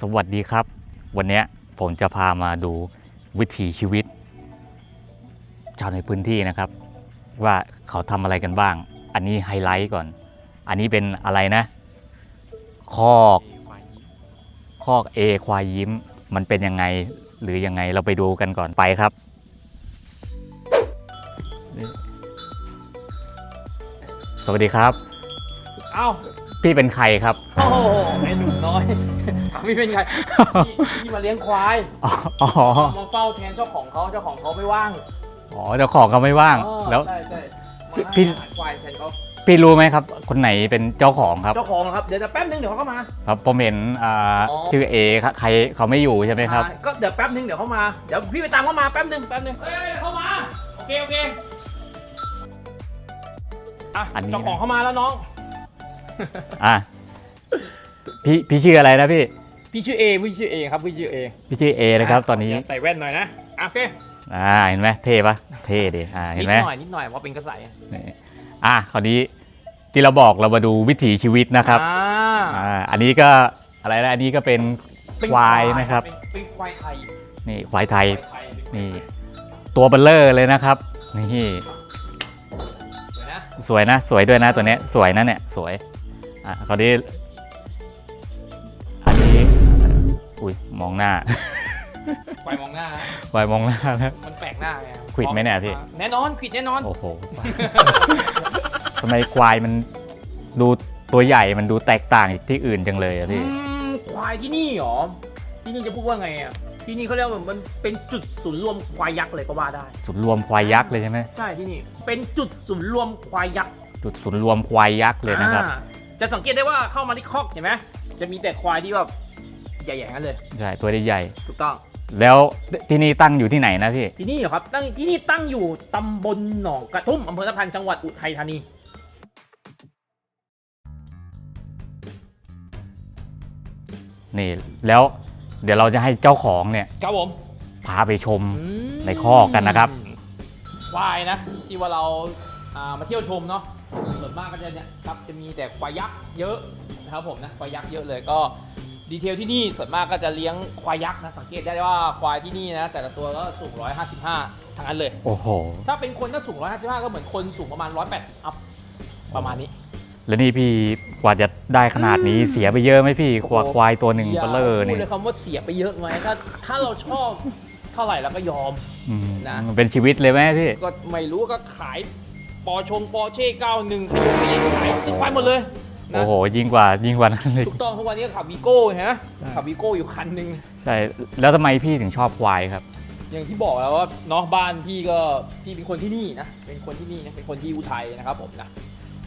สวัสดีครับ วันนี้ผมจะพามาดูวิถีชีวิต ชาวในพื้นที่นะครับ ว่าเขาทำอะไรกันบ้าง อันนี้ไฮไลท์ก่อน อันนี้เป็นอะไรนะ คอกคอกเอควายยิ้ม มันเป็นยังไงหรือยังไงเราไปดูกันก่อนไปครับ สวัสดีครับ เอ้า พี่เป็นใครครับ โอ้โหไอ้หนุ่มน้อย ถามพี่เป็นไงพี่พี่มาเลี้ยงควายอ๋ออ๋อ มาเฝ้าแทนเจ้าของเขาเจ้าของเขาไม่ว่างอ๋อเจ้าของเขาไม่ว่างอ๋อแล้ว ใช่ใช่มาพี่ ให้อาหารควายแทนเขาพี่รู้ไหมครับ คนไหนเป็นเจ้าของครับ เจ้าของเหรอครับเดี๋ยวจะแป๊บนึงเดี๋ยวเขาก็มา ครับ ผมเห็นอ่าอ๋อ ชื่อเอครับใครเขาไม่อยู่ใช่ไหมครับ อ่าก็เดี๋ยวแป๊บนึงเดี๋ยวเขามาเดี๋ยวพี่ไปตามเขามาแป๊บนึงแป๊บนึงเอ้ยเขามาโอเคโอเคอะอันนี้เจ้าของเขามาแล้วน้อง อะพี่พี่ชื่ออะไรนะพี่ พี่ชื่อเอพี่ชื่อเอครับพี่ชื่อเอพี่ชื่อเอนะครับ ตอนนี้เดี๋ยวใส่แว่นหน่อยนะอะโอเคอ่าเห็นไหมเท่ปะเท่ดิอ่าเห็นินดไหมหน่อยนิดหน่อยว่าเป็นกระใสนี่อะคราวนี้ที่เราบอกเรามาดูวิถีชีวิตนะครับอ่าอ่าอันนี้ก็อะไรนะอันนี้ก็เป็นเป็นควายนะครับเป็นเป็นควายไทยนี่ควายไทยควายไทยนี่ตัวเบลเลอร์เลยนะครับนี่เดี๋ยวนะสวยนะสวยด้วยนะตัวเนี้ยสวยนะเนี่ยสวย อะคราวนี้ อันนี้ อุ้ยมองหน้าควายมองหน้านะควายมองหน้าแล้ว มันแปลกหน้าไงขวิดไหมเนี่ยพี่ แน่นอนขวิดแน่นอน โอ้โห ทำไมควายมันดูตัวใหญ่มันดูแตกต่างจากที่อื่นจังเลยอะอืพี่มควายที่นี่เหรอ ที่นี่จะพูดว่าไงอะ ที่นี่เขาเรียกว่ามันเป็นจุดศูนย์รวมควายยักษ์เลยก็ว่าได้ ศูนย์รวมควายยักษ์เลยใช่ไหม ใช่ที่นี่ เป็นจุดศูนย์รวมควายยักษ์จุดศูนย์รวมควายยักษ์เลยนะครับ อ่า จะสังเกตได้ว่าเข้ามาที่คอกเห็นไหมจะมีแต่ควายที่แบบใหญ่ๆนั่นเลย ใช่ตัวใหญ่ถูกต้อง ๆแล้วที่นี่ตั้งอยู่ที่ไหนนะพี่ ที่นี่เหรอครับตั้งที่นี่ตั้งอยู่ตำบลหนองกระทุ่มอำเภอตะพันจังหวัดอุทัยธานี นี่ แล้วเดี๋ยวเราจะให้เจ้าของเนี่ย ครับผมพาไปชมอืมในคอกกันนะครับ ควายนะ ที่ว่าเราอ่ามาเที่ยวชมเนาะ ส่วนมากก็จะเนี่ยครับจะมีแต่ควายยักษ์เยอะนะครับผมนะควายยักษ์เยอะเลยก็ดีเทลที่นี่ส่วนมากก็จะเลี้ยงควายยักษ์นะสังเกตได้ว่าควายที่นี่นะแต่ละตัวก็สูง 155 ทั้งนั้นเลย โอ้โห ถ้าเป็นคนถ้าสูง 155 ก็เหมือนคนสูงประมาณ 180 อัพประมาณนี้ แล้วนี่พี่กว่าจะได้ขนาดนี้เสียไปเยอะไหมพี่ควายควายตัวหนึ่งอย่าเบลเลอร์พูนี่ดเลยคำว่าเสียไปเยอะไหมถ้าถ้าเราชอบเท่าไหร่เราก็ยอมอืมนะมันเป็นชีวิตเลยไหมพี่ก็ไม่รู้ก็ขาย ปอชงปอเช่91ขยงขยงขายซื้อควายหมดเลยนะโอ้โห ยิ่งกว่ายิ่งกว่านั้นเลยถูกต้องทุกวันนี้ก็ขับวีโก้ฮะใช่ขับวีโก้อยู่คันหนึ่งใช่แล้วทำไมพี่ถึงชอบควายครับ อย่างที่บอกแล้วว่าเนาะบ้านพี่ก็พี่เป็นคนที่นี่นะเป็นคนที่นี่นะเป็นคนที่อุทัยนะครับผมนะ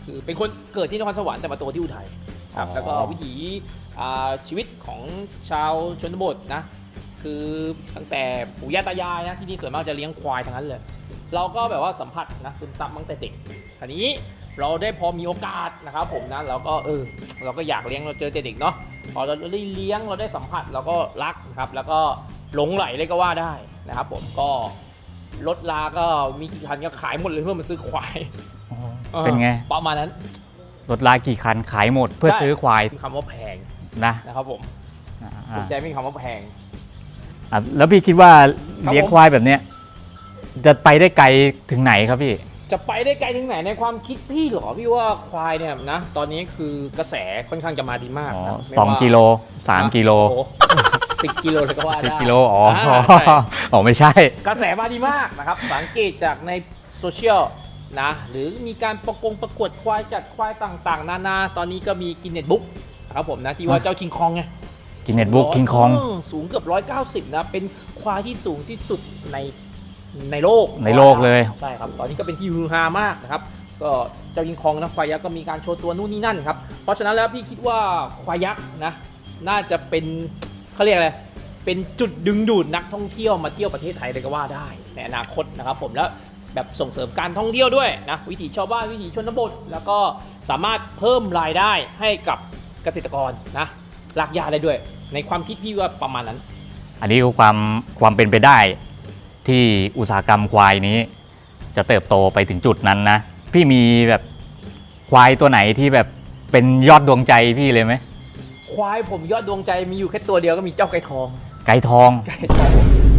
คือเป็นคนเกิดที่นครสวรรค์แต่มาโตที่อุทัยครับอ๋อแล้วก็วิถีอ่าชีวิตของชาวชนบทนะ คือตั้งแต่ปู่ย่าตายายนะที่นี่ส่วนมากจะเลี้ยงควายทั้งนั้นเลย เราก็แบบว่าสัมผัสนะซึมซับมาตั้งแต่เด็กทีนี้เราได้พอมีโอกาสนะครับผมนะเราก็เออเราก็อยากเลี้ยงเราเจอแต่เด็กเนาะพอเราได้เลี้ยงเราได้สัมผัสเราก็รักนะครับ แล้วก็หลงไหลเลยก็ว่าได้นะครับผมก็รถลาก็มีกี่คันก็ขายหมดเลยเพื่อมาซื้อควายเป็นไงออประมาณนั้นรถลากี่คันขายหมดเพื่อใช่ซื้อควายคำว่าแพงนะนะครับผมอ่าถูกใจไม่มีคำว่าแพงอะแล้วพี่คิดว่าครับเลี้ยงผมควายแบบเนี้ย จะไปได้ไกลถึงไหนครับพี่ จะไปได้ไกลถึงไหนในความคิดพี่เหรอพี่ว่าควายเนี่ยนะ ตอนนี้คือกระแสค่อนข้างจะมาดีมากอ๋อนะไม่สองว่ากิโลสามกิโลโอ้สิบกิโลเลยก็ว่าสิบได้กิโลอ๋ออาใช่ อ๋อไม่ใช่ กระแสมาดีมากนะครับ สังเกตจากในโซเชียลนะ หรือมีการประกงประกวดควายจัดควายต่างๆ นานา ตอนนี้ก็มีกินเน็ตบุ๊กนะครับผมนะ ที่ว่าอะเจ้าคิงคองไงกินเน็ตบุ๊กคิงคองสูงเกือบ 190 นะ เป็นควายที่สูงที่สุดใน ในโลกในโลกเลย ใช่ครับ ตอนนี้ก็เป็นที่ฮือฮามากนะครับ ก็เจ้ายิงคองนะควายยักษ์ก็มีการโชว์ตัวนู่นนี่นั่นครับ เพราะฉะนั้นแล้วพี่คิดว่าควายยักษ์นะ น่าจะเป็นเขาเรียกอะไร เป็นจุดดึงดูดนักท่องเที่ยวมาเที่ยวประเทศไทยเลยก็ว่าได้ในอนาคตนะครับ ผมแล้วแบบส่งเสริมการท่องเที่ยวด้วยนะวิถีชาวบ้านวิถีชนบท แล้วก็สามารถเพิ่มรายได้ให้กับเกษตรกรนะรากหญ้าได้ด้วย ในความคิดพี่ว่าประมาณนั้น อันนี้คือความความเป็นไปได้ ที่อุตสาหกรรมควายนี้ จะเติบโตไปถึงจุดนั้นนะ พี่มีแบบควายตัวไหนที่แบบเป็นยอดดวงใจพี่เลยไหมควายผมยอดดวงใจมีอยู่แค่ตัวเดียวก็มีเจ้าไก่ทองไก่ทอง ไก่ทอง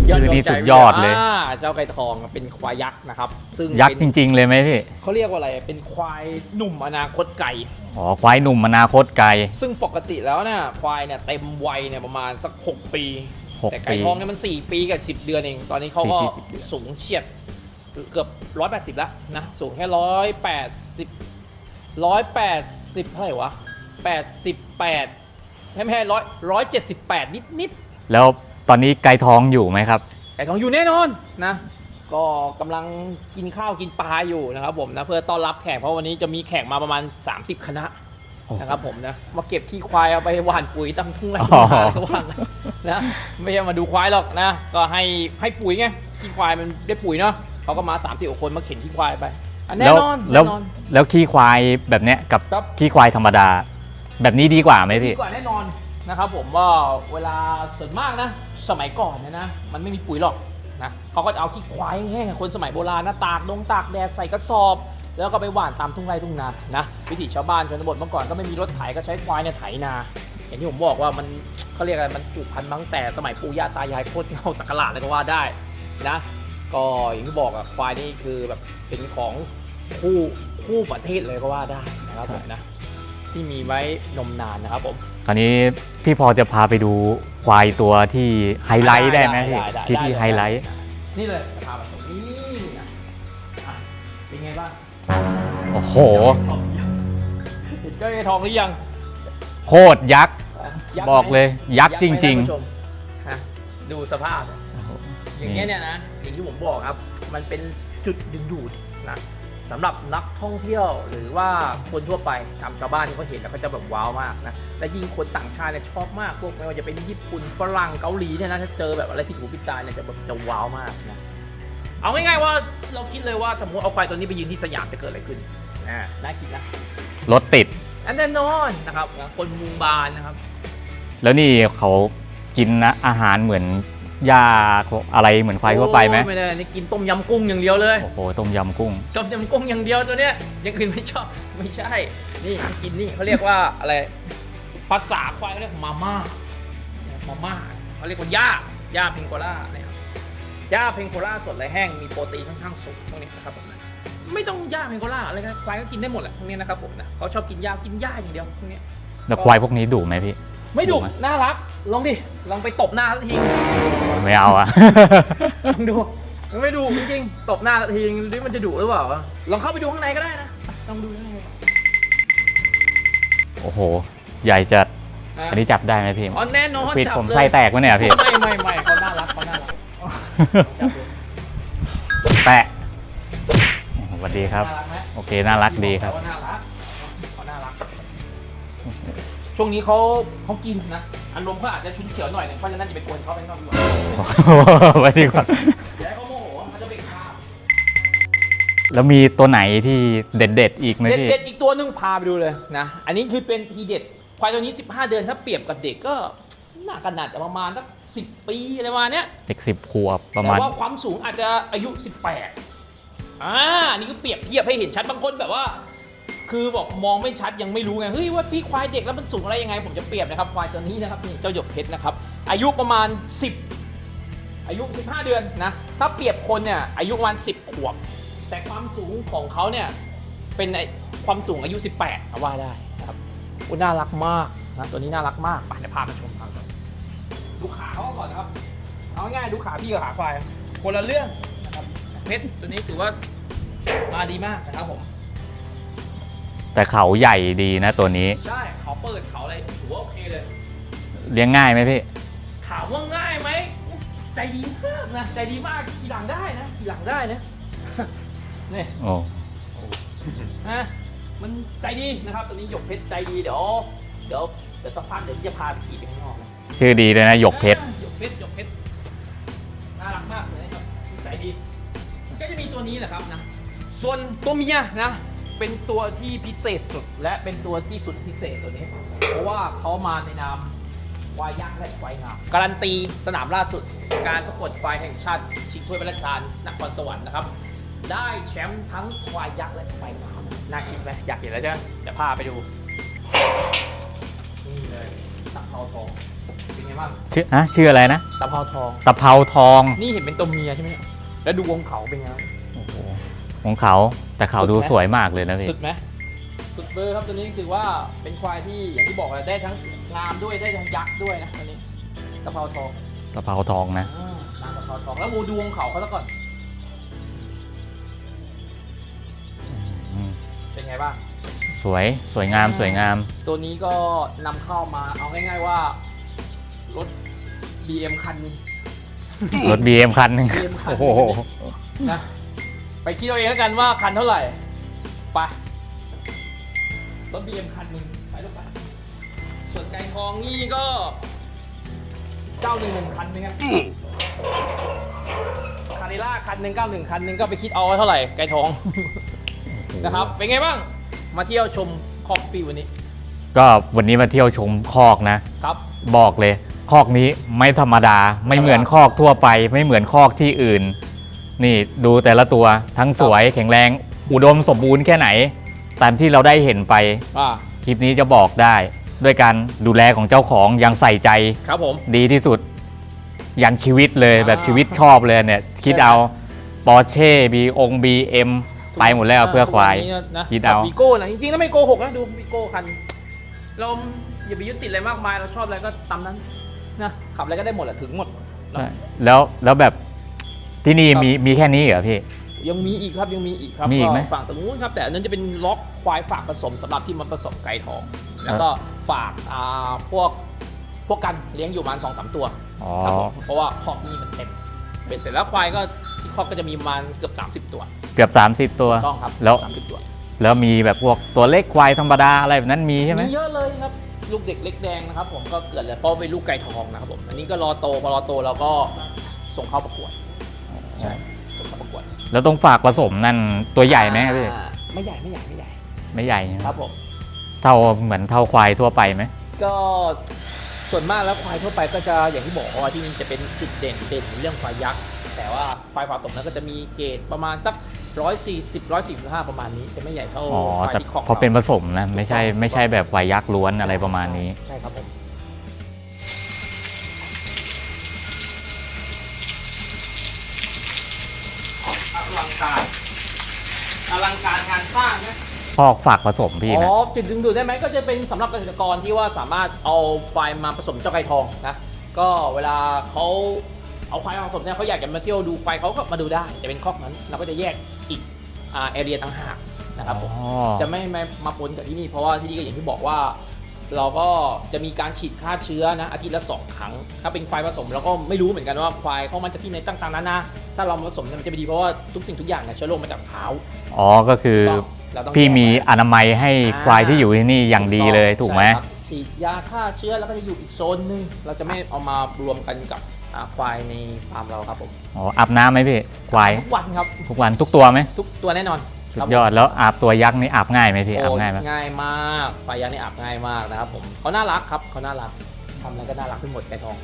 ชื่อนี้สุดยอดเลยาเจ้าไก่ทองเป็นควายยักษ์นะครับ ซึ่งยักษ์จเป็นริง ๆ เลยไหมพี่เขาเรียกว่าอะไรเป็นควายหนุ่มอนาคตไก่ อ๋อควายหนุ่มอนาคตไกลซึ่งปกติแล้วเนี่ยควายเนี่ยเต็มวัยเนี่ยประมาณสัก 6 ปี หกแต่ไก่ปี ทองเนี่ยมัน 4 ปีกับ 10 เดือนเอง ตอนนี้เขาก็สี่ปีสิบเดือน สูงเฉียดเกือบ 180 แล้วนะ สูงแค่ 180 180เท่าไหร่วะ 88ไม่ไม่ใช่ร้อยร้อยเจ็ดสิบแปดนิดนิดแล้วตอนนี้ไก่ทองอยู่ไหมครับ ๆไก่ทองอยู่แน่นอนนะ ก็กำลังกินข้าวกินปลาอยู่นะครับผมนะ เพื่อต้อนรับแขกเพราะวันนี้จะมีแขกมาประมาณ 30 คณะ นะครับผมนะมาเก็บขี้ควายเอาไปหว่านปุ๋ยตั้งทุ่งไร่อ๋ทุ่องนาระหว่างนะไม่ใช่มาดูควายหรอกนะ ก็ให้ให้ปุ๋ยไงขี้ควายมันได้ปุ๋ยเนาะเขาก็มา3ามสี่คนมาเข็นขี้ควายไปอันแน่แล้วนอนแล้วแน่นอนแล้วขี้ควายแบบเนี้ยกับครับขี้ควายธรรมดา แบบนี้ดีกว่าไหมพี่ดีกว่าแน่นอนนะครับผมว่าเวลาส่วนมากนะ สมัยก่อนเนยนะ มันไม่มีปุ๋ยหรอกนะเขาก็จะเอาขี้ควายแห้งๆคนสมัยโบราณนะตากดงตากแดดใส่กระสอบ แล้วก็ไปหว่านตามทุ่งไร่ทุ่งนานะวิถีชาวบ้านชนบทเมื่อก่อนก็ไม่มีรถไถก็ใช้ควายเนี่ยไถนา อย่างที่ผมบอกว่ามันเขาเรียกอะไรมันผูกพันมาตั้งแต่สมัยปู่ย่าตายายโคตรเงาสักการะเลยก็ว่าได้นะก็อย่างที่บอกอะควายนี่คือแบบเป็นของคู่คู่ประเทศเลยก็ว่าได้นะครับผมนะที่มีไว้นมนานนะครับผมคราวนี้พี่พอจะพาไปดูควายตัวที่ไฮไลท์ได้ไหมพี่ได้ที่ได้ที่ได้ไฮไลท์นี่เลยจะพาไป โอ้โห เห็นเจ้าไอ้ทองหรือยังโคตรยักษ์ ยัษ์บอกเลยยักษ์ไหมจริงยักษ์ไหมท่านผู้ชมฮะดูสภาพ ๆอย่างเงี้ยเนี่ยนะอย่างที่ผมบอกครับ มันเป็นจุดดึงดูดนะสำหรับนักท่องเที่ยวหรือว่าคนทั่วไปตามชาวบ้านที่เขาเห็นแล้วเขาจะแบบว้าวมากนะและยิ่งคนต่างชาติเนี่ยชอบมากพวกไม่ว่าจะเป็นญี่ปุ่นฝรั่งเกาหลีเนี่ยนะถ้าเจอแบบอะไรที่ถูกพิตาเนี่ยจะแบบจะว้าวมากนะ เอาง่ายๆว่าเราคิดเลยว่าสมมติเอาควายตัวนี้ไปยืนที่สยามจะเกิดอะไรขึ้นอ่าน่ากินนะรถติด อันแน่นอนนะครับคนมุงบานนะครับ แล้วนี่เขากินนะอาหารเหมือนหญ้าอะไรเหมือนควายทั่วไปไหมโอ้ไม่ได้นี่กินต้มยำกุ้งอย่างเดียวเลยโอ้โหต้มยำกุ้งต้มยำกุ้งอย่างเดียวตัวเนี้ยอย่างอื่นไม่ชอบไม่ใช่ นี่มันกินนี่เขาเรียกว่าอะไรภาษาควายเขาเรียกมาม่ามาม่าเขาเรียกว่าหญ้าหญ้าเพงโกล่านะครับ หญ้าเพงโกล่าสดและแห้งมีโปรตีนค่อนข้างสูงพวกนี้นะครับผมนะไม่ต้องหญ้าเพงโกล่าอะไรก็ควายก็กินได้หมดแหละพวกนี้นะครับผมนะเขาชอบกินหญ้ากินหญ้าอย่างเดียวพวกนี้แล้วควายพวกนี้ดุไหมพี่ ไม่ดุดุไหมน่ารัก ลองดิ ลองไปตบหน้าสักทีไม่เอาอะลองดูมันไม่ดูจริงๆตบหน้าทีนี่มันจะดุหรือเปล่าลองเข้าไปดูข้างในก็ได้นะลองดูข้างในโอ้โห ใหญ่จัดนะอันนี้จับได้ไหมพี่อ๋อแน่นอนปิดจับผมเลยไส้แตกวะเนี่ยพี่ ไม่ไม่ไม่เขาน่ารักเขาน่ารักจับดู แปะสวัสดีครับน่ารักไหมโอเค น่ารักดีครับเขาน่ารักเขาน่ารัก ช่วงนี้เขาเขากินนะอารมณ์เขาอาจจะชุนเฉียวหน่อยหนึงเพราะฉะนั้นอย่าไปกวนเขาไปข้างนอกดีกว่าสวัสดีครับเดี๋ยวให้เขาโมโหเขาจะไปฆ่าแล้วมีตัวไหนที่เด็ด ๆ อีกไหมพี่ เด็ดๆอีกตัวหนึงพาไปดูเลยนะ อันนี้คือเป็นทีเด็ด ควายตัวนี้ 15 เดือนถ้าเปรียบกับเด็กก็ น่ากันนาดจะประมาณสักสิปีอะไรประมาณเนี้ยเด็กสิบขวบประมาณแต่ว่าความสูงอาจจะอายุ 18อ่านี่ก็เปรียบเทียบให้เห็นชัดบางคนแบบว่า คือบอกมองไม่ชัดยังไม่รู้ไงเฮ้ยว่าพี่ควายเด็กแล้วมันสูงอะไรยังไง ผมจะเปรียบนะครับควายตัวนี้นะครับนี่เจ้าหยกเพชรนะครับ อายุประมาณ 10 อายุ 15 เดือนนะถ้าเปรียบคนเนี่ยอายุประมาณ 10 ขวบ แต่ความสูงของเขาเนี่ยเป็นไอ้ความสูงอายุ 18เอาว่าได้นะครับอุยน่ารักมากนะตัวนี้น่ารักมากไปเดี๋ยวพาไปชมกัน ดูขาเขาก่อนนะครับ เอาง่ายๆดูขาพี่กับขาควาย คนละเรื่องนะครับ เพชรตัวนี้ถือว่ามาดีมากนะครับผม แต่เขาใหญ่ดีนะตัวนี้ ใช่เขาเปิดเขาอะไรถือว่าโอเคเลย เลี้ยงง่ายไหมพี่ ถามว่าง่ายไหม ใจดีมากนะ ใจดีมากทีหลังได้นะทีหลังได้นะ นี่ โอ้นะมันใจดีนะครับ ตัวนี้หยกเพชรใจดี เดี๋ยว เดี๋ยวเดี๋ยวสักพักเดี๋ยวจะพาไปขี่ไปข้างนอกนะ ชื่อดีเลยนะหยกเพชร หยกเพชรหยกเพชรน่ารักมากเลยนะครับนิสัยดี ก็จะมีตัวนี้แหละครับนะ ส่วนตัวเมียนะ เป็นตัวที่พิเศษสุดและเป็นตัวที่สุดพิเศษตัวนี้ เพราะว่าเขามาในนามควายยักษ์และควายงามการันตีสนามล่าสุด การประกวดควายแห่งชาติชิงถ้วยพระราชทานนครสวรรค์นะครับ ได้แชมป์ทั้งควายยักษ์และควายงามน่ากินไหมอยากเห็นแล้วใช่ไหมเดี๋ยวพาไปดูนี่เลยตะเภาทอง เป็นไงบ้างชื่ออะชื่ออะไรนะตะเภาทอง ตะเภาทองนี่เห็นเป็นตัวเมียใช่ไหมเนี่ยแล้วดูวงเขาเป็นไงบ้าง โอ้โหของเขาแต่เขาสุดไหมดูสวยมากเลยนะพี่สุดไหมสุดเบอร์ครับตัวนี้ถือว่าเป็นควายที่อย่างที่บอกเลยได้ทั้งงามด้วยได้ทั้งยักษ์ด้วยนะตัวนี้ตะเภาทองตะเภาทองนะ อ่านางตะเภาทองแล้วดูวงเขาเขาแล้วก่อนอืมเป็นไงบ้าง สวยสวยงามสวยงาม ตัวนี้ก็นำเข้ามาเอาง่ายๆว่า รถ BM คันหนึง รถ BM คันหนึง BM คันโอ้หโหนึงนะ ไปคิดเอาเองแล้วกันว่าคันเท่าไหร่ไปรถ BM คันหนึ่งไปลูกไปส่วนไก่ทองนี่ก็911คันหนึงครับคาริล่าคันหนึ่ง91คันหนึ่งก็ไปคิดเอาว่าเท่าไหร่ไก่ทอง นะครับ เป็นไงบ้าง มาเที่ยวชมคอกปีวันนี้ก็วันนี้มาเที่ยวชมคอกนะ ครับ บอกเลย คอกนี้ไม่ธรรมดาไม่เหมือนคอกทั่วไป ไม่เหมือนคอกที่อื่น นี่ดูแต่ละตัวทั้งสวยแข็งแรง อุดมสมบูรณ์แค่ไหน ตามที่เราได้เห็นไปอ่าคลิปนี้จะบอกได้ ด้วยการดูแลของเจ้าของอยังใส่ใจ ครับผม ดีที่สุดยันชีวิตเลยอ่าแบบชีวิตชอบเลยเนี่ย คิดเอาปอร์เช่บีองบีเอ็มไปหมดแล้วเพื่อควายทุกนนี้นะคิดเอา วีโก้นะจริงๆแล้วไม่โกหกนะดูวีโก้คัน เราอย่าไปยึดติดอะไรมากมายเราชอบอะไรก็ตามนั้น นะขับอะไรก็ได้หมดแหละถึงหมดเนอะแล้วแล้วแบบที่นี่ครับมีมีแค่นี้เหรอพี่ ยังมีอีกครับยังมีอีกครับมีอีกไหมฝั่งตรงนู้นครับแต่อันนั้นจะเป็นล็อกควายฝากผสมสำหรับที่มันผสมไก่ทอง แล้วก็ฝากอ่าพวกพวกกันเลี้ยงอยู่ประมาณสองสามตัวอ๋อครับผมเพราะว่าคอกนี้มันเต็มเป็นเสร็จแล้วควายก็ที่คอกก็จะมีประมาณเกือบ 30 ตัว เกือบ 30 ตัวต้องครับแล้วสามสิบตัวแล้วมีแบบพวกตัวเล็กควายธรรมดาอะไรแบบนั้นมีใช่ไหมมีเยอะเลยครับ ลูกเด็กเล็กแดงนะครับผมก็เกิดเลยเพราะเป็นลูกไก่ทองนะครับผมอันนี้ก็รอโตพอรอโตเราก็ส่งเข้าประกวดใช่ส่งเข้าประกวดแล้วต้องฝากผสมนั่นตัวใหญ่ไหมพี่อ่าไม่ใหญ่ไม่ใหญ่ไม่ใหญ่ไม่ใหญ่ใช่ไหมครับผมเท่าเหมือนเท่าควายทั่วไปไหมก็ส่วนมากแล้วควายทั่วไปก็จะอย่างที่บอกว่าที่นี่จะเป็นจุดเด่นเด่นในเรื่องควายยักษ์แต่ว่าควายผสมนั้นก็จะมีเกรดประมาณสัก 140 145 ประมาณนี้จะไม่ใหญ่เท่าอ๋อควายแต่ที่คอกพอเป็นราผสมนะไม่ใช่ไม่ใช่แบบควายยักษ์ล้วนอะไรประมาณนี้ ใช่ครับผม อลังการ อลังการงานสร้างนะ พอกฝากผสมพี่อ๋นะอจุดดึงดูดได้ไหมก็จะเป็นสำหรับเกษตรกรที่ว่าสามารถเอาควายมาผสมเจ้าไก่ทองนะก็เวลาเขาเอาควายมาผสมเนี่ยเขาอยากจะมาเที่ยวดูควายเขาก็มาดูได้จะเป็นคอกนั้นเราก็จะแยกอีกอ่า แอเรียต่างหากนะครับผมอ๋อ จะไม่ไม่มาปนกับที่นี่เพราะว่าที่นี่ก็อย่างที่บอกว่า เราก็จะมีการฉีดฆ่าเชื้อนะอาทิตย์ละสองครั้ง ถ้าเป็นควายผสมเราก็ไม่รู้เหมือนกันว่าควายเขามันจะที่ไหนต่างๆนานาถ้าเรามาผสมเนี่ยมันจะไม่ดีเพราะว่าทุกสิ่งทุกอย่างเนี่ยเชื้อโรคมาจากเท้าอ๋อก็คือต้องเราต้องพี่แยกมีไว้ อนามัยให้ควายที่อยู่ที่นี่อย่างดีเลยถูกไหม ใช่ครับฉีดยาฆ่าเชื้อแล้วก็จะอยู่อีกโซนหนึง เราจะไม่เอามารวมกันกับ อ่าควายในฟาร์มเราครับผมอ๋ออาบน้ำไหมพี่ควายทุกวันครับทุกวันทุกตัวไหมทุกตัวแน่นอนสุครัดบผมยอดแล้วอาบตัวยักษ์นี่อาบง่ายไหมพี่อาบโอ้ง่ายไหมง่ายมากควายยักษ์นี่อาบง่ายมากนะครับผมเขาน่ารักครับเขาน่ารักทำอะไรก็น่ารักทั้งหมดไก่ทอง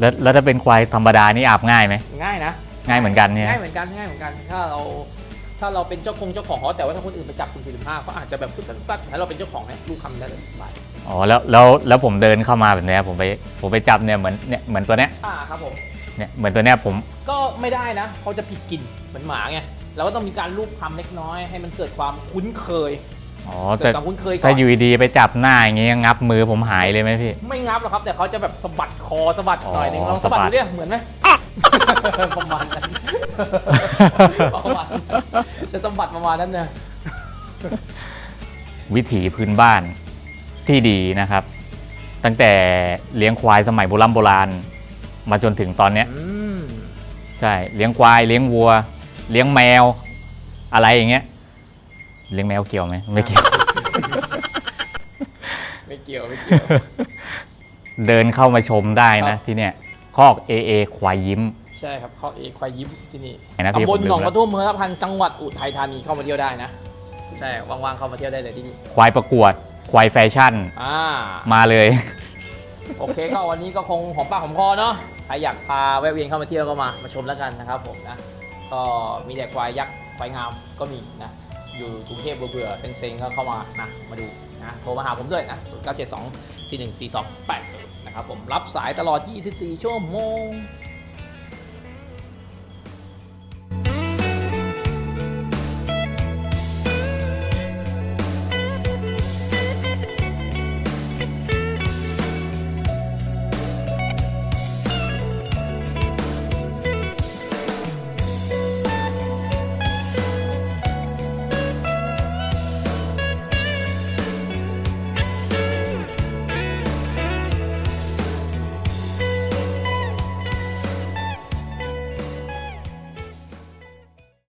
แล้วแล้วถ้าเป็นควายธรรมดานี่อาบง่ายไหมง่ายนะง่ายเหมือนกันเนี่ยง่ายเหมือนกันง่ายเหมือนกันถ้าเรา ถ้าเราเป็นเจ้าคงเจ้าของเขาแต่ว่าถ้าคนอื่นไปจับคุณสี่สิบห้าเขาอาจจะแบบฟึดฟัดฟัดถ้าเราเป็นเจ้าของเนี่ยลูกคำได้เลยสบายอ๋อแล้วแล้วแล้วผมเดินเข้ามาแบบเนี้ยผมไปผมไปจับเนี่ยเหมือนเนี่ยเหมือนตัวเนี้ยอ่าครับผมเนี่ยเหมือนตัวเนี้ยผมก็ไม่ได้นะเขาจะผิดกลิ่นเหมือนหมาไงเราก็ต้องมีการลูบคำเล็กน้อยให้มันเกิดความคุ้นเคยอ๋อเกิแต่ดความคุ้นเคยก่อถ้านอยู่ดีๆไปจับหน้าอย่างงี้งับมือผมหายเลยไหมพี่ ไม่งับหรอกครับแต่เขาจะแบบสะบัดคอสะบัดหน่อยหนึงอ๋อลองสะบัดสะบัด ดูเนี่ยเหมือนไหม ประมาณนั้นประมาณนั้นจะสะบัดประมาณนั้นเนี่ยวิถีพื้นบ้านที่ดีนะครับ ตั้งแต่เลี้ยงควายสมัยโบราณโบราณ มาจนถึงตอนเนี้ย อืมใช่เลี้ยงควายเลี้ยงวัว เลี้ยงแมว อะไรอย่างเงี้ย เลี้ยงแมวเกี่ยวไหมไม่เกี่ยว ไม่เกี่ยวไม่เกี่ยว เดินเข้ามาชมได้ครันะบที่เนี่ย คอก AA ควายยิ้ม ใช่ครับคอกเอควายยิ้มที่นี่ไหนนตำบลหนองกระทุ่มอำเภอพันจังหวัดอุทัยธานีเข้ามาเที่ยวได้นะใช่ว่างๆเข้ามาเที่ยวได้เลยที่นี่ควายประกวด ควายแฟชั่นมาเลย โอเคก็วันนี้ก็คงหอมปากหอมคอเนาะใครอยากพาแวะเวียนเข้ามาเที่ยวก็มามาชมแล้วกันนะครับผมนะก็มีแต่ควายยักษ์ควายงามก็มีนะอยู่กรุงเทพเบื่อๆเป็นเซ็งก็เข้ามานะมาดูนะโทรมาหาผมด้วยนะ0972 414280 ครับผมรับสายตลอด 24 ชั่วโมง